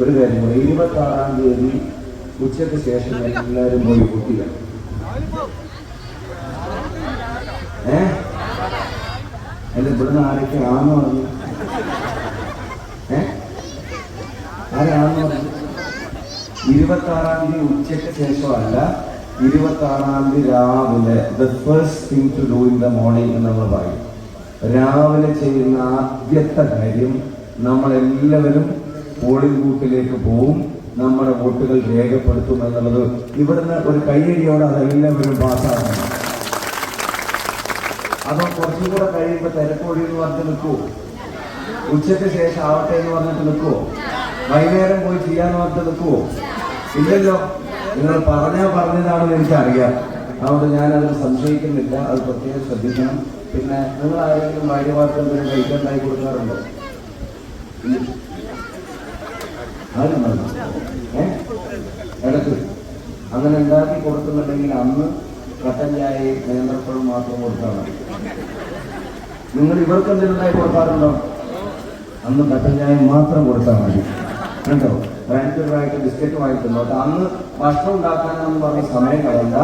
ഒരു കാര്യം കൂടെ ഇരുപത്തി ആറാം തീയതി ഉച്ചയ്ക്ക് ശേഷം എല്ലാവരും പോയി കുട്ടികൾ ഏ? ഇവിടുന്ന് ആരൊക്കെ ആണെന്ന് പറഞ്ഞു. ഏ? ആരാന്ന് പറഞ്ഞു? ഇരുപത്തി ആറാം തീയതി ഉച്ചയ്ക്ക് ശേഷമല്ല ഇരുപത്തി ആറാം തീയതി രാവിലെ. The first thing to do in the morning എന്ന് നമ്മൾ പറയും. രാവിലെ ചെയ്യുന്ന ആദ്യത്തെ കാര്യം നമ്മളെല്ലാവരും പോളിംഗ് ബൂത്തിലേക്ക് പോവും നമ്മുടെ വോട്ടുകൾ രേഖപ്പെടുത്തും എന്നുള്ളത്. ഇവിടുന്ന് ഒരു കയ്യടിയോടെ അതെല്ലാവരും പാസ്സാകും. അതോ കുറച്ചും കൂടെ കഴിയുമ്പോൾ തിരക്കോടി എന്ന് പറഞ്ഞിട്ട് നിൽക്കുമോ ഉച്ചയ്ക്ക് ശേഷം ആവട്ടെ എന്ന് പറഞ്ഞിട്ട് നിൽക്കുമോ വൈകുന്നേരം പോയി ചെയ്യാന്ന് പറഞ്ഞിട്ട് നിൽക്കുമോ ഇല്ലല്ലോ. നിങ്ങൾ പറഞ്ഞാ പറഞ്ഞതാണെന്ന് എനിക്കറിയാം. അതുകൊണ്ട് ഞാൻ അതിൽ സംശയിക്കുന്നില്ല. അത് പ്രത്യേകം ശ്രദ്ധിക്കണം. പിന്നെ നിങ്ങൾ ആരെങ്കിലും ഭാര്യ എന്തെങ്കിലും കഴിക്കാണ്ടായി കൊടുക്കാറുണ്ടോ? അങ്ങനെ ഉണ്ടാക്കി കൊടുക്കുന്നുണ്ടെങ്കിൽ അന്ന് കട്ടൻ ചായയും നേന്ത്രപ്പഴം മാത്രം കൊടുത്താണ് നിങ്ങൾ ഇവർക്ക് എന്തെങ്കിലും കൊടുക്കാറുണ്ടോ അന്ന് കട്ടൻ ചായ മാത്രം കൊടുത്താൽ മതി കണ്ടോ ബ്രാൻഡായിട്ട് ബിസ്ക്കറ്റ് വാങ്ങിക്കുന്നോട്ടെ അന്ന് ഭക്ഷണം ഉണ്ടാക്കാനെന്ന് പറഞ്ഞ സമയം കളയണ്ട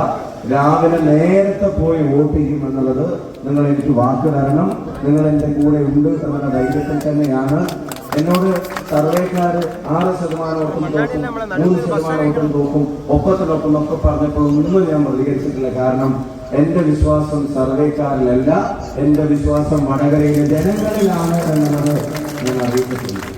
രാവിലെ നേരത്തെ പോയി വോട്ട് ചെയ്യും എന്നുള്ളത് നിങ്ങൾ എനിക്ക് വാക്ക് തരണം നിങ്ങൾ എന്റെ കൂടെ ഉണ്ട് എന്നുള്ള ധൈര്യത്തിൽ തന്നെയാണ് എന്നോട് സർവേക്കാർ ആറ് ശതമാനം ഒപ്പം തോക്കും മൂന്ന് ശതമാനം ഒപ്പം തോക്കും ഒപ്പത്തിനൊപ്പം ഒക്കെ പറഞ്ഞപ്പോൾ ഒന്നും ഞാൻ പ്രതികരിച്ചിട്ടില്ല. കാരണം എന്റെ വിശ്വാസം സർവേക്കാരിലല്ല എന്റെ വിശ്വാസം വടകരയിലെ ജനങ്ങളിലാണ് എന്നുള്ളത് ഞാൻ അറിയിച്ചിട്ടുണ്ട്